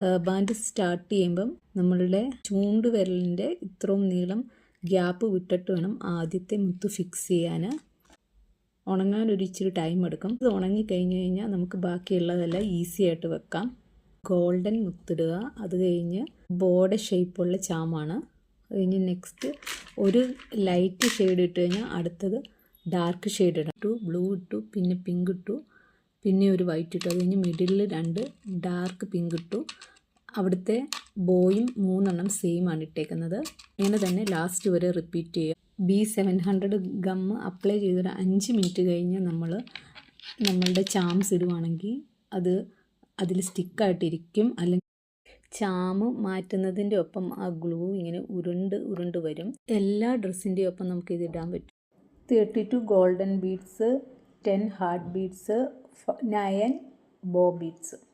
Band start ചെയ്യുമ്പം നമ്മളുടെ ചൂണ്ട് വിരലിന്റെ ഇത്രയും നീളം ഗ്യാപ്പ് വിട്ടിട്ട് വേണം ആദ്യത്തെ മുത്ത് ഫിക്സ് ചെയ്യാൻ ഉണങ്ങാൻ ഒരു ഇച്ചിരി ടൈം എടുക്കും. ഇത് ഉണങ്ങി കഴിഞ്ഞ് കഴിഞ്ഞാൽ നമുക്ക് ബാക്കിയുള്ളതെല്ലാം ഈസി ആയിട്ട് വെക്കാം. ഗോൾഡൻ മുത്തിടുക. അത് കഴിഞ്ഞ് ബോർഡ് ഷേപ്പുള്ള ചാമാണ്. അത് കഴിഞ്ഞ് നെക്സ്റ്റ് ഒരു ലൈറ്റ് ഷെയ്ഡ് ഇട്ട് കഴിഞ്ഞാൽ അടുത്തത് ഡാർക്ക് ഷെയ്ഡ് ഇട്ടു ബ്ലൂ ഇട്ടു പിന്നെ പിങ്ക് ഇട്ടു. പിന്നെ ഒരു വൈറ്റ് ഇട്ടു. അത് കഴിഞ്ഞ് മിഡിലിൽ രണ്ട് ഡാർക്ക് പിങ്ക് ഇട്ടു. അവിടുത്തെ ബോയും മൂന്നെണ്ണം സെയിം ആണ് ഇട്ടേക്കുന്നത്. ഇങ്ങനെ തന്നെ ലാസ്റ്റ് വരെ റിപ്പീറ്റ് ചെയ്യുക. B seven hundred gum apply ചെയ്തൊരു അഞ്ച് മിനിറ്റ് കഴിഞ്ഞ് നമ്മൾ നമ്മളുടെ ചാംസ് ഇടുവാണെങ്കിൽ അത് അതിൽ സ്റ്റിക്കായിട്ടിരിക്കും അല്ലെങ്കിൽ ചാമ് മാറ്റുന്നതിന്റെ ഒപ്പം ആ ഗ്ലൂ ഇങ്ങനെ ഉരുണ്ട് ഉരുണ്ട് വരും. എല്ലാ ഡ്രസ്സിന്റെ ഒപ്പം നമുക്ക് ഇത് ഇടാൻ പറ്റും. Thirty two golden beads ten heart beads nine bow beads